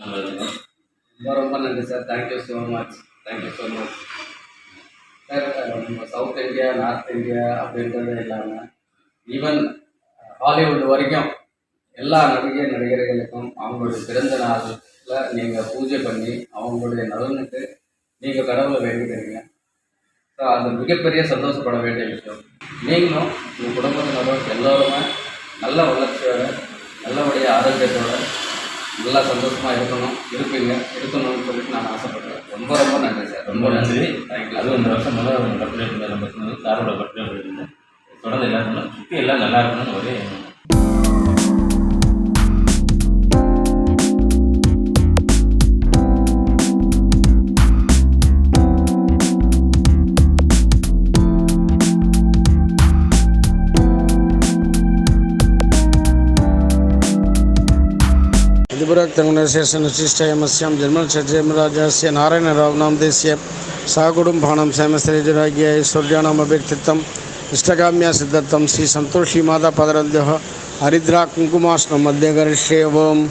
ரொம்ப ரொம்ப நன்றி sir. Thank you so much thank you so much sir நம்ம சவுத் இந்தியா நார்த் இந்தியா அப்படின்றது இல்லாமல் ஈவன் ஹாலிவுட் வரைக்கும் எல்லா நடிகை நடிகர்களுக்கும் அவங்களுடைய பிறந்த நாளில் நீங்கள் பூஜை பண்ணி அவங்களுடைய நலனுக்கு நீங்கள் கடவுளை வேண்டிக்கிறீங்க. ஸோ அது மிகப்பெரிய சந்தோஷப்பட வேண்டிய விஷயம். நீங்களும் உங்கள் குடும்பத்தினரும் எல்லோருமே நல்ல வளர்ச்சியோட நல்லபடியாக ஆரோக்கியத்தோட நல்லா சந்தோஷமாக இருக்கணும் இருப்பீங்க. இருக்கணும்னு சொல்லிட்டு நான் ஆசைப்படுறேன். ரொம்ப ரொம்ப நன்றி சார். ரொம்ப நன்றி. அதுவும் இந்த வருஷம் ஒரு பர்த்டே சாரோட பர்த்டே தொடர்ந்து எல்லாரும் சுற்றி எல்லாம் நல்லா இருக்கணும்னு ஒரே अधिपराशेषनिष्ठम जन्मल षट्रेमराज से नारायण राव नाम देश्य सहकुटुंबाण सैमश्रेजराज्य सूर्याणाम अभ्यर्थितम इष्टगाम्य सिद्धत्म श्री सतोषी माता पदरद्यो हरिद्रा कुंकुमाश्रम मध्य ओम